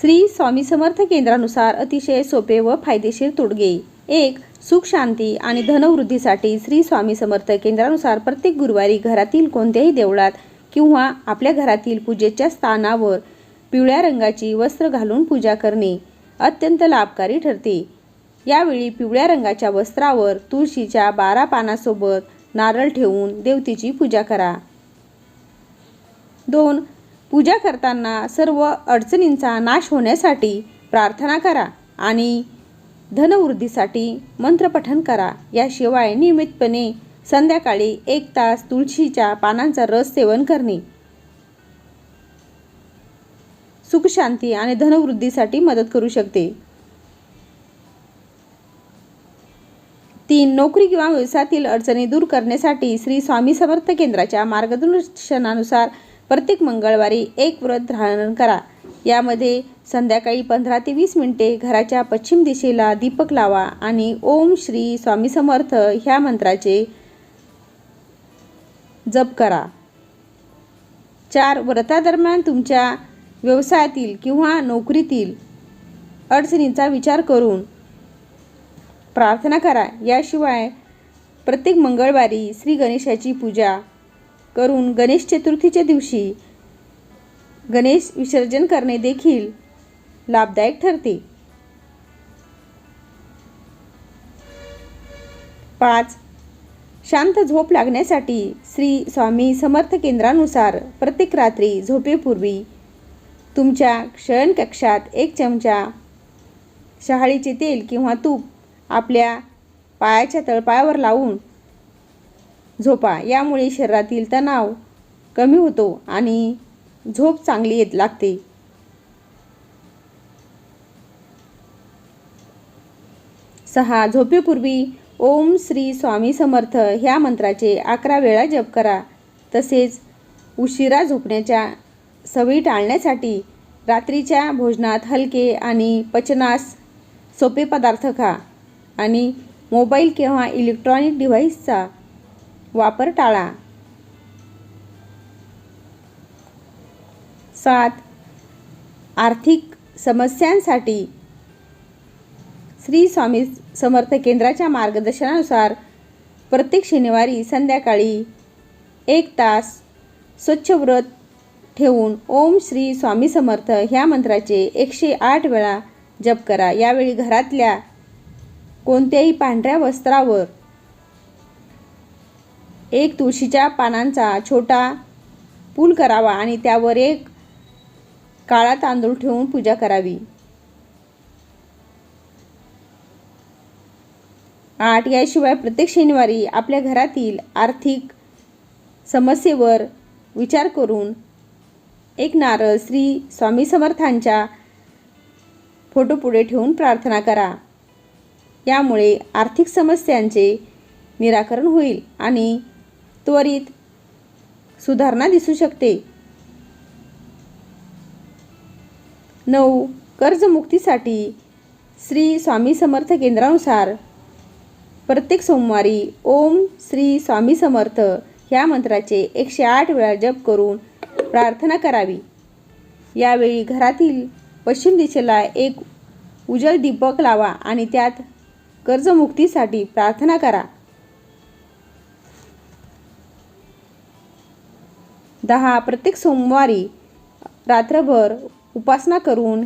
श्री स्वामी समर्थ केंद्रानुसार अतिशय सोपे व फायदेशीर तोडगे. एक सुख शांती आणि धनवृद्धीसाठी श्री स्वामी समर्थ केंद्रानुसार प्रत्येक गुरुवारी घरातील कोणत्याही देवळात किंवा आपल्या घरातील पूजेच्या स्थानावर पिवळ्या रंगाची वस्त्र घालून पूजा करणे अत्यंत लाभकारी ठरते. यावेळी पिवळ्या रंगाच्या वस्त्रावर तुळशीच्या बारा पानासोबत नारळ ठेवून देवतेची पूजा करा. दोन पूजा करताना सर्व अडचणींचा नाश होण्यासाठी प्रार्थना करा आणि धनवृद्धीसाठी मंत्रपठन करा. याशिवाय नियमितपणे संध्याकाळी एक तास तुळशीच्या पानांचा रस सेवन करणे. सुखशांती आणि धनवृद्धीसाठी मदत करू शकते. तीन नोकरी किंवा व्यवसायातील अडचणी दूर करण्यासाठी श्री स्वामी समर्थ केंद्राच्या मार्गदर्शनानुसार प्रत्येक मंगळवारी एक व्रत धारण करा. यामध्ये संध्याकाळी पंधरा ते वीस मिनिटे घराच्या पश्चिम दिशेला दीपक लावा आणि ओम श्री स्वामी समर्थ ह्या मंत्राचे जप करा. चार व्रतादरम्यान तुमच्या व्यवसायातील किंवा नोकरीतील अडचणींचा विचार करून प्रार्थना करा. याशिवाय प्रत्येक मंगळवारी श्री गणेशाची पूजा करून गणेश चतुर्थीच्या दिवशी गणेश विसर्जन करणे देखील लाभदायक ठरते. पाच शांत झोप लागण्यासाठी श्री स्वामी समर्थ केंद्रानुसार प्रत्येक रात्री झोपेपूर्वी तुमच्या शयनकक्षात एक चमचा शहाळीचे तेल किंवा तूप आपल्या पायाच्या तळपायावर लावून झोपा यामुळे शरीरातील तणाव कमी होतो आणि झोप चांगली येत लागते. सहा झोपेपूर्वी ओम श्री स्वामी समर्थ ह्या मंत्राचे अकरा वेळा जप करा. तसेच उशिरा झोपण्याच्या सवयी टाळण्यासाठी रात्रीच्या भोजनात हलके आणि पचनास सोपे पदार्थ खा आणि मोबाईल किंवा इलेक्ट्रॉनिक डिव्हाइसचा वापर टाळा. सात आर्थिक समस्यांसाठी श्री स्वामी समर्थ केंद्राच्या मार्गदर्शनानुसार प्रत्येक शनिवारी संध्याकाळी एक तास स्वच्छ व्रत ठेवून ओम श्री स्वामी समर्थ ह्या मंत्राचे एकशे आठ वेळा जप करा. यावेळी घरातल्या कोणत्याही पांढऱ्या वस्त्रावर एक तुळशीच्या पानांचा छोटा पूल करावा आणि त्यावर एक काळा तांदूळ ठेवून पूजा करावी. आठ याशिवाय प्रत्येक शनिवारी आपल्या घरातील आर्थिक समस्येवर विचार करून एक नारळ श्री स्वामी समर्थांच्या फोटोपुढे ठेवून प्रार्थना करा. यामुळे आर्थिक समस्यांचे निराकरण होईल आणि त्वरित सुधारणा दिसू शकते. नऊ. कर्जमुक्तीसाठी श्री स्वामी समर्थ केंद्रानुसार प्रत्येक सोमवारी ओम श्री स्वामी समर्थ ह्या मंत्राचे एकशे आठ वेळा जप करून प्रार्थना करावी. यावेळी घरातील पश्चिम दिशेला एक उजळ दीपक लावा आणि त्यात कर्जमुक्तीसाठी प्रार्थना करा. दहा प्रत्येक सोमवारी रात्रभर उपासना करून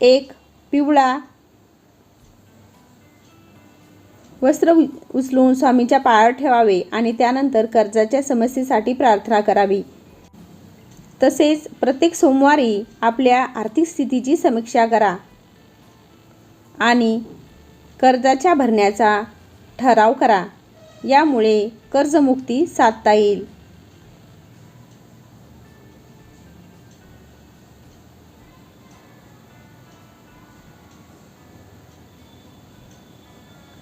एक पिवळा वस्त्र उ- उचलून स्वामीच्या पायावर ठेवावे आणि त्यानंतर कर्जाच्या समस्येसाठी प्रार्थना करावी. तसेच प्रत्येक सोमवारी आपल्या आर्थिक स्थितीची समीक्षा करा आणि कर्जाच्या भरण्याचा ठराव करा. यामुळे कर्जमुक्ती साधता येईल.